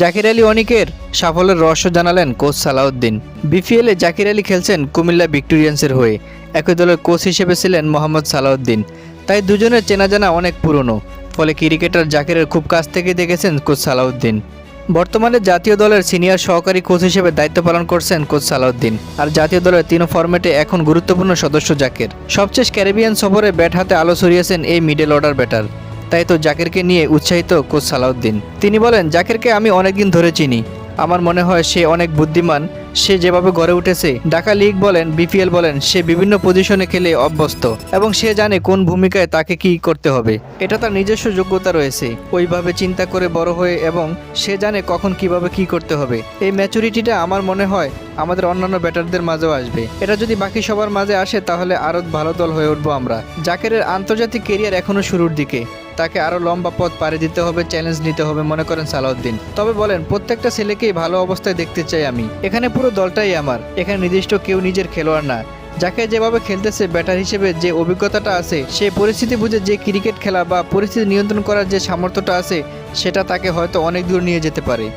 জাকির আলী অনিকের সাফল্যের রহস্য জানালেন কোচ সালাউদ্দিন। বিপিএলে জাকির আলী খেলছেন কুমিল্লা ভিক্টোরিয়ান্সের হয়ে। একই দলের কোচ হিসেবে ছিলেন মোহাম্মদ সালাউদ্দিন। তাই দুজনের চেনা জানা অনেক পুরনো। ফলে ক্রিকেটার জাকিরের খুব কাছ থেকে দেখেছেন কোচ সালাউদ্দিন। বর্তমানে জাতীয় দলের সিনিয়র সহকারী কোচ হিসেবে দায়িত্ব পালন করছেন কোচ সালাউদ্দিন। আর জাতীয় দলের তিন ফরম্যাটে এখন গুরুত্বপূর্ণ সদস্য জাকির। সবচেয়ে ক্যারিবিয়ান সফরে ব্যাট হাতে আলো ছড়িয়েছেন এই মিডল অর্ডার ব্যাটার। তাই তো জাকিরকে নিয়ে উৎসাহিত কোচ সালাউদ্দিন। তিনি বলেন, জাকিরকে আমি অনেকদিন ধরে চিনি। আমার মনে হয় সে অনেক বুদ্ধিমান। সে যেভাবে গড়ে উঠেছে, ঢাকা লিগ বলেন, বিপিএল বলেন, সে বিভিন্ন পজিশনে খেলে অভ্যস্ত এবং সে জানে কোন ভূমিকায় তাকে কি করতে হবে। এটা তার নিজস্ব যোগ্যতা রয়েছে। ওইভাবে চিন্তা করে বড় হয়ে এবং সে জানে কখন কীভাবে কি করতে হবে। এই ম্যাচুরিটিটা আমার মনে হয় আমাদের অন্যান্য ব্যাটারদের মাঝেও আসবে। এটা যদি বাকি সবার মাঝে আসে, তাহলে আরও ভালো দল হয়ে উঠবো আমরা। জাকেরের আন্তর্জাতিক কেরিয়ার এখনও শুরুর দিকে। তাকে আরও লম্বা পথ পাড়ি দিতে হবে চ্যালেঞ্জ নিতে হবে, মনে করেন সালাউদ্দিন। তবে বলেন, প্রত্যেকটা ছেলেকেই ভালো অবস্থায় দেখতে চাই আমি। এখানে পুরো দলটাই আমার। এখানে নির্দিষ্ট কেউ নিজের খেলোয়াড় না। যাকে যেভাবে খেলতেছে ব্যাটার হিসেবে যে অভিজ্ঞতাটা আছে, সে পরিস্থিতি বুঝে যে ক্রিকেট খেলা বা পরিস্থিতি নিয়ন্ত্রণ করার যে সামর্থ্যটা আছে, সেটা তাকে হয়তো অনেক দূর নিয়ে যেতে পারে।